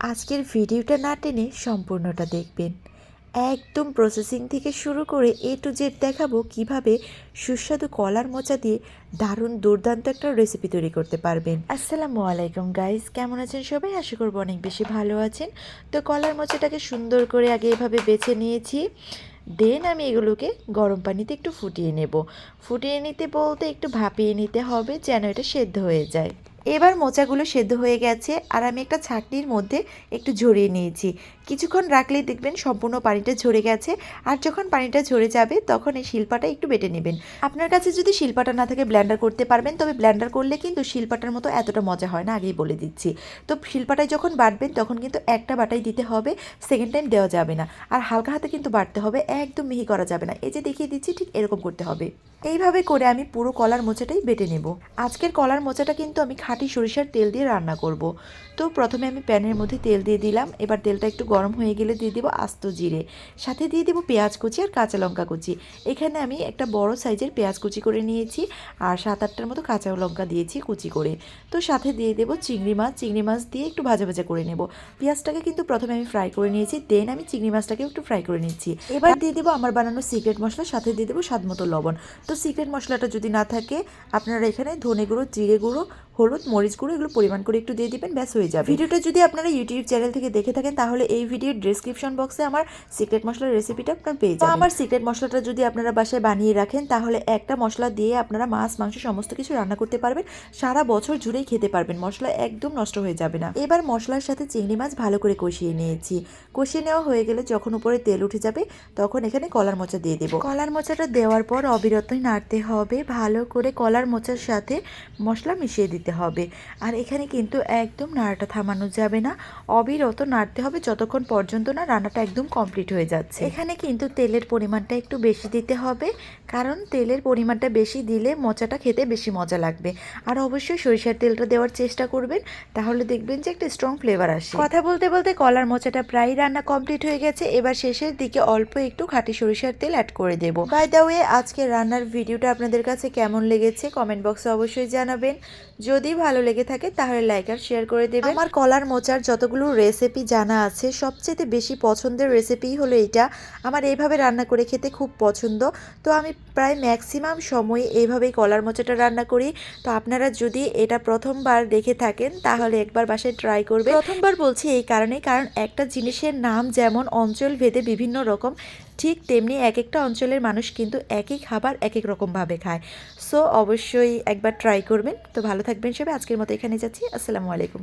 আজকের ভিডিওটা না টেনে সম্পূর্ণটা দেখবেন। একদম প্রসেসিং থেকে শুরু করে এ টু জেড দেখাবো কীভাবে সুস্বাদু কলার মোচা দিয়ে দারুণ দুর্দান্ত একটা রেসিপি তৈরি করতে পারবেন। আসসালামু আলাইকুম গাইস কেমন আছেন সবাই? আশা করব অনেক বেশি ভালো আছেন। তো কলার মোচাটাকে সুন্দর করে আগে এভাবে বেছে নিয়েছি। দেন আমি এগুলোকে গরম পানিতে একটু ফুটিয়ে নেব। ফুটিয়ে নিতে বলতে একটু ভাপিয়ে নিতে হবে যেন এটা সেদ্ধ হয়ে যায়। এবার মোচাগুলো সেদ্ধ হয়ে গেছে আর আমি একটা ছাকনির মধ্যে একটু ঝরিয়ে নিয়েছি। কিছুক্ষণ রাখলেই দেখবেন সম্পূর্ণ পানিটা ঝরে গেছে আর যখন পানিটা ঝরে যাবে তখন এই শিল্পাটা একটু বেটে নেবেন। আপনার কাছে যদি শিল্পাটা না থাকে ব্ল্যান্ডার করতে পারবেন, তবে ব্ল্যান্ডার করলে কিন্তু শিল্পাটার মতো এতটা মজা হয় না, আগেই বলে দিচ্ছি। তো শিল্পাটায় যখন বাটবেন তখন কিন্তু একটা বাটাই দিতে হবে সেকেন্ড টাইম দেওয়া যাবে না। আর হালকা হাতে কিন্তু বাটতে হবে, একদম মিহি করা যাবে না। এই যে দেখিয়ে দিচ্ছি, ঠিক এরকম করতে হবে। এইভাবে করে আমি পুরো কলার মোচাটাই বেটে নেব। আজকের কলার মোচাটা কিন্তু আমি খাঁটি সরিষার তেল দিয়ে রান্না করব। তো প্রথমে আমি প্যানের মধ্যে তেল দিয়ে দিলাম। এবার তেলটা একটু গরম হয়ে গেলে দিয়ে দেবো আস্ত জিরে। সাথে দিয়ে দেবো পেঁয়াজ কুচি আর কাঁচা লঙ্কা কুচি। এখানে আমি একটা বড় সাইজের পেঁয়াজ কুচি করে নিয়েছি আর সাত আটটার মতো কাঁচা লঙ্কা দিয়েছি কুচি করে। তো সাথে দিয়ে দেবো চিংড়ি মাছ। চিংড়ি মাছ দিয়ে একটু ভাজা ভাজা করে নেব। পেঁয়াজটাকে কিন্তু প্রথমে আমি ফ্রাই করে নিয়েছি। দেন আমি চিংড়ি মাছটাকে একটু ফ্রাই করে নিচ্ছি। এবার দিয়ে দেবো আমার বানানো সিক্রেট মশলা, সাথে দিয়ে দেবো স্বাদ মতো লবণ। তো সিক্রেট মশলাটা যদি না থাকে, আপনারা এখানে ধনে গুঁড়ো, জিরে গুঁড়ো হলুদ, মরিচ গুঁড়ো এগুলো পরিমাণ করে একটু দিয়ে দিবেন, ব্যাস হয়ে যাবে। ভিডিওটা যদি আপনারা ইউটিউব চ্যানেল থেকে দেখে থাকেন, তাহলে এই ভিডিওর ডেসক্রিপশন বক্সে আমার সিক্রেট মশলার রেসিপিটা আপনারা পেয়ে যাবেন। আমার সিক্রেট মশলাটা যদি আপনারা বাসায় বানিয়ে রাখেন, তাহলে একটা মশলা দিয়ে আপনারা মাছ, মাংস সমস্ত কিছু রান্না করতে পারবেন। সারা বছর জুড়েই খেতে পারবেন, মশলা একদম নষ্ট হয়ে যাবে না। এবার মশলার সাথে চিংড়ি মাছ ভালো করে কষিয়ে নিয়েছি। কষিয়ে নেওয়া হয়ে গেলে যখন উপরে তেল উঠে যাবে, তখন এখানে কলার মোচা দিয়ে দেবো। কলার মোচাটা দেওয়ার পর অবিরতই নাড়তে হবে, ভালো করে কলার মোচার সাথে মশলা মিশিয়ে দিতে হবে। আর এখানে কিন্তু একদম নাড়াটা থামানো যাবে না। অবিরত নাড়তে হবে যতক্ষণ পর্যন্ত না রান্নাটা একদম কমপ্লিট হয়ে যাচ্ছে। এখানে কিন্তু তেলের পরিমাণটা একটু বেশি দিতে হবে, কারণ তেলের পরিমাণটা বেশি দিলে মোচাটা খেতে বেশি মজা লাগবে। আর অবশ্যই সরিষার তেলটা দেওয়ার চেষ্টা করবেন, তাহলে দেখবেন যে একটা স্ট্রং ফ্লেভার আসে। কথা বলতে বলতে কলার মোচাটা প্রায় রান্না কমপ্লিট হয়ে গেছে, এবার শেষের দিকে অল্প একটু খাঁটি সরিষার তেল অ্যাড করে দেব। বাই দ্য ওয়ে আজকে রান্নার ভিডিওটা আপনাদের কাছে কেমন লেগেছে কমেন্ট বক্সে অবশ্যই জানাবেন। যদি ভালো লেগে থাকে তাহলে লাইক আর শেয়ার করে দেবেন। আমার কলার মোচার যতগুলো রেসিপি জানা আছে সবচেয়ে বেশি পছন্দের রেসিপি হলো এটা। আমার এইভাবে রান্না করে খেতে খুব পছন্দ। তো আমি প্রায় ম্যাক্সিমাম সময় এইভাবেই কলার মোচাটা রান্না করি। তো আপনারা যদি এটা প্রথমবার দেখে থাকেন তাহলে একবার বাসায় ট্রাই করবে প্রথমবার বলছি এই কারণে কারণ একটা জিনিসের নাম যেমন অঞ্চল ভেদে বিভিন্ন রকম ঠিক তেমনি এক একটা অঞ্চলের মানুষ কিন্তু একই খাবার এক এক রকমভাবে খায়। সো অবশ্যই একবার ট্রাই করবেন। তো ভালো থাকবেন সবাই। আজকের মতো এখানে যাচ্ছি। আসসালামু আলাইকুম।